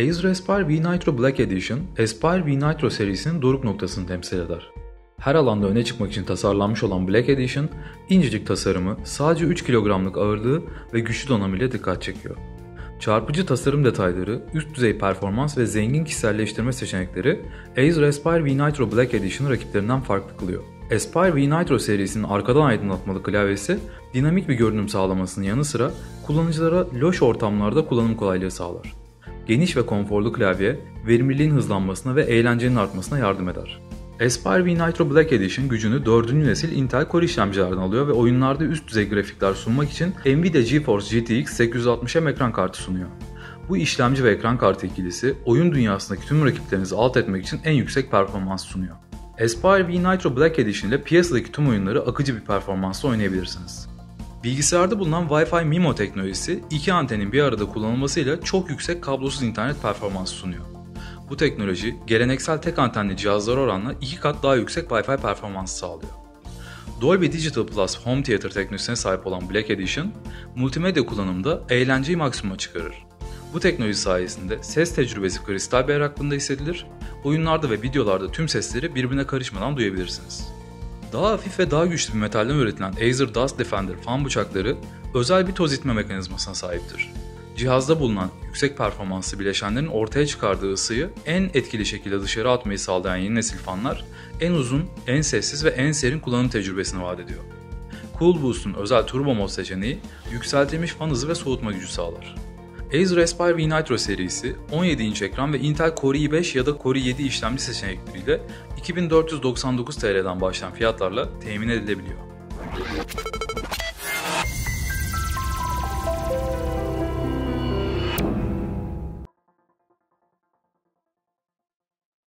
Acer Aspire V-Nitro Black Edition, Aspire V-Nitro serisinin doruk noktasını temsil eder. Her alanda öne çıkmak için tasarlanmış olan Black Edition, incecik tasarımı, sadece 3 kilogramlık ağırlığı ve güçlü donanımıyla dikkat çekiyor. Çarpıcı tasarım detayları, üst düzey performans ve zengin kişiselleştirme seçenekleri Acer Aspire V-Nitro Black Edition'ı rakiplerinden farklı kılıyor. Aspire V-Nitro serisinin arkadan aydınlatmalı klavyesi dinamik bir görünüm sağlamasının yanı sıra kullanıcılara loş ortamlarda kullanım kolaylığı sağlar. Geniş ve konforlu klavye, verimliliğin hızlanmasına ve eğlencenin artmasına yardım eder. Aspire V Nitro Black Edition gücünü 4. nesil Intel Core işlemcilerden alıyor ve oyunlarda üst düzey grafikler sunmak için Nvidia GeForce GTX 860M ekran kartı sunuyor. Bu işlemci ve ekran kartı ikilisi oyun dünyasındaki tüm rakiplerinizi alt etmek için en yüksek performans sunuyor. Aspire V Nitro Black Edition ile piyasadaki tüm oyunları akıcı bir performansla oynayabilirsiniz. Bilgisayarda bulunan Wi-Fi MIMO teknolojisi iki antenin bir arada kullanılmasıyla çok yüksek kablosuz internet performansı sunuyor. Bu teknoloji geleneksel tek antenli cihazlara oranla iki kat daha yüksek Wi-Fi performansı sağlıyor. Dolby Digital Plus Home Theater teknolojisine sahip olan Black Edition, multimedya kullanımda eğlenceyi maksimuma çıkarır. Bu teknoloji sayesinde ses tecrübesi kristal berraklığında hissedilir, oyunlarda ve videolarda tüm sesleri birbirine karışmadan duyabilirsiniz. Daha hafif ve daha güçlü bir metalden üretilen Acer Dust Defender fan bıçakları özel bir toz itme mekanizmasına sahiptir. Cihazda bulunan yüksek performanslı bileşenlerin ortaya çıkardığı ısıyı en etkili şekilde dışarı atmayı sağlayan yeni nesil fanlar en uzun, en sessiz ve en serin kullanım tecrübesini vaat ediyor. Cool Boost'un özel turbo mod seçeneği yükseltilmiş fan hızı ve soğutma gücü sağlar. Acer Aspire V Nitro serisi 17 inç ekran ve Intel Core i5 ya da Core i7 işlemci seçenekleriyle 2499 TL'den başlayan fiyatlarla temin edilebiliyor.